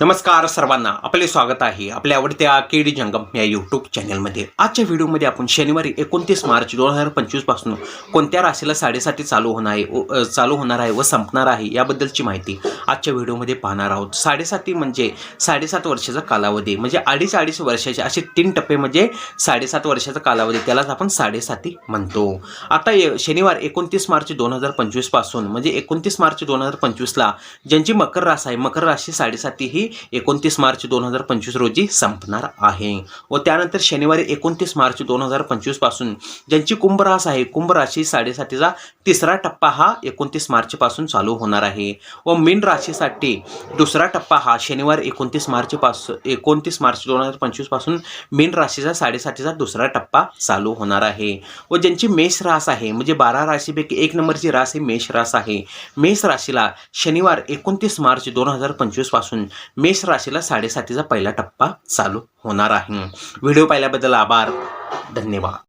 नमस्कार सर्वांना आपले स्वागत आहे आपल्या आवडत्या के डी जंगम या यूट्यूब चॅनलमध्ये आजच्या व्हिडिओमध्ये आपण शनिवारी एकोणतीस मार्च दोन हजार पंचवीसपासून कोणत्या राशीला साडेसाठी चालू होणार आहे चालू होणार आहे व संपणार आहे याबद्दलची माहिती आजच्या व्हिडिओमध्ये पाहणार आहोत. साडेसाती म्हणजे साडेसात वर्षाचा कालावधी. म्हणजे अडीच अडीच वर्षाचे असे तीन टप्पे म्हणजे साडेसात वर्षाचा कालावधी. त्यालाच आपण साडेसाती म्हणतो. आता शनिवार एकोणतीस मार्च दोन हजार पंचवीसपासून म्हणजे एकोणतीस मार्च दोन हजार पंचवीसला ज्यांची मकर रास आहे मकर राशी साडेसाती ही एकोणतीस मार्च दोन हजार पंचवीस रोजी संपणार आहे. व त्यानंतर शनिवारी एकोणतीस मार्च दोन हजार पंचवीसपासून ज्यांची कुंभ रास आहे कुंभ राशी साडेसातीचा तिसरा टप्पा हा एकोणतीस मार्च पासून चालू होणार आहे. व मीन राशीसाठी दुसरा टप्पा हा शनिवार एकोणतीस मार्चपासून एकोणतीस मार्च दोन हजार पंचवीसपासून मीन राशीचा साडेसातीचा दुसरा टप्पा चालू होणार आहे. व ज्यांची मेष रास आहे म्हणजे बारा राशीपैकी एक नंबरची रास ही मेष रास आहे. मेष राशीला शनिवार एकोणतीस मार्च दोन हजार पंचवीसपासून मेष राशीला साडेसातीचा पहिला टप्पा चालू होणार आहे. व्हिडिओ पाहिल्याबद्दल आभार. धन्यवाद.